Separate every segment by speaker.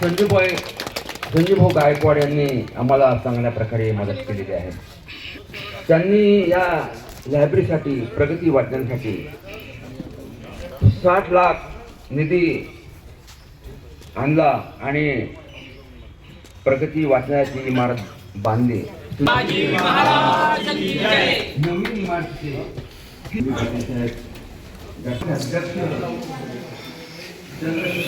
Speaker 1: संजूभाई संजूभाऊ गायकवाड यांनी आम्हाला चांगल्या प्रकारे मदत केलेली आहे. त्यांनी या लायब्ररीसाठी प्रगती वाचण्यासाठी साठ लाख निधी आणला आणि प्रगती वाचनाची इमारत बांधली. नवीन इमारतीचे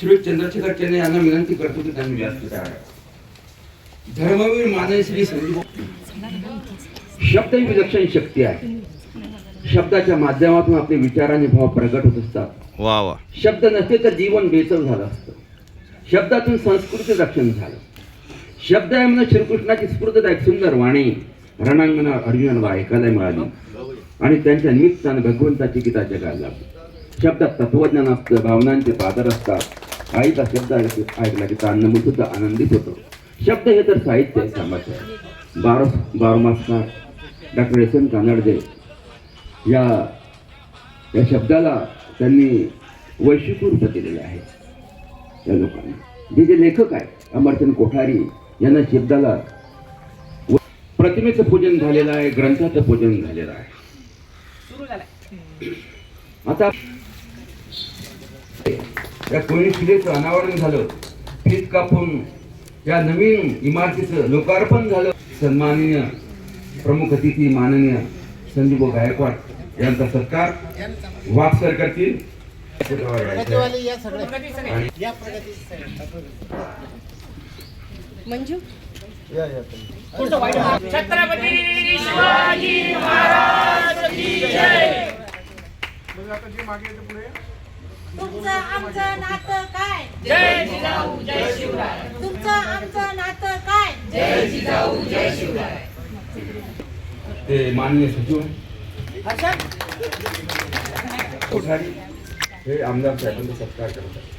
Speaker 1: श्री चंद्रशेखर चेन्नई यांना विनंती करतो की त्यांनी व्यासपीठ आहे धर्मवीर मानय श्री संजीव शब्द ही विलक्षण शक्ती आहे. शब्दाच्या माध्यमातून आपले विचार आणि भाव प्रगट होत असतात.
Speaker 2: वा वा.
Speaker 1: शब्द नसते तर जीवन बेचव झालं असतं. शब्दातून संस्कृती रक्षण झालं. शब्द आहे म्हणून श्रीकृष्णाची स्फूर्तदायक सुंदर वाणी रणांगणावर अर्जुनाला ऐकायला मिळाली. आणि त्यांच्या निमित्ताने भगवंताची गीता जगायला लागली. शब्दात तत्वज्ञान असतं भावनांचे पादर असतात. आईचा शब्द ऐक- ऐकला की तान्नमुख सुद्धा आनंदित होतो. शब्द हे तर साहित्य कामाचं आहे. बारो बारोमास्कार डॉक्टर एस एन कानडदे या या शब्दाला त्यांनी वैश्विक रूप दिलेले आहे. या लोकांना. जे जे लेखक आहेत अमरचंद कोठारी यांना शब्दाला प्रतिमेचं पूजन झालेलं आहे ग्रंथाचं पूजन झालेलं आहे. आता या कोणी शिलेचं अनावरण झालं. फीत कापून या नवीन इमारतीचं लोकार्पण झालं. सन्माननीय प्रमुख अतिथी माननीय संजीव गायकवाड यांचा सत्कार वापसर करतील.
Speaker 3: प्रगतीवाले या सगळे या प्रगती
Speaker 4: मंजू?
Speaker 5: तुमचं आमचं नातं काय? जय जिजाऊ जय शिवराय. तुमचं आमचं नातं काय? जय जिजाऊ जय शिवराय.
Speaker 1: ते माननीय सचिव कोठारी. हे आमदार साहेबांचा सत्कार करतात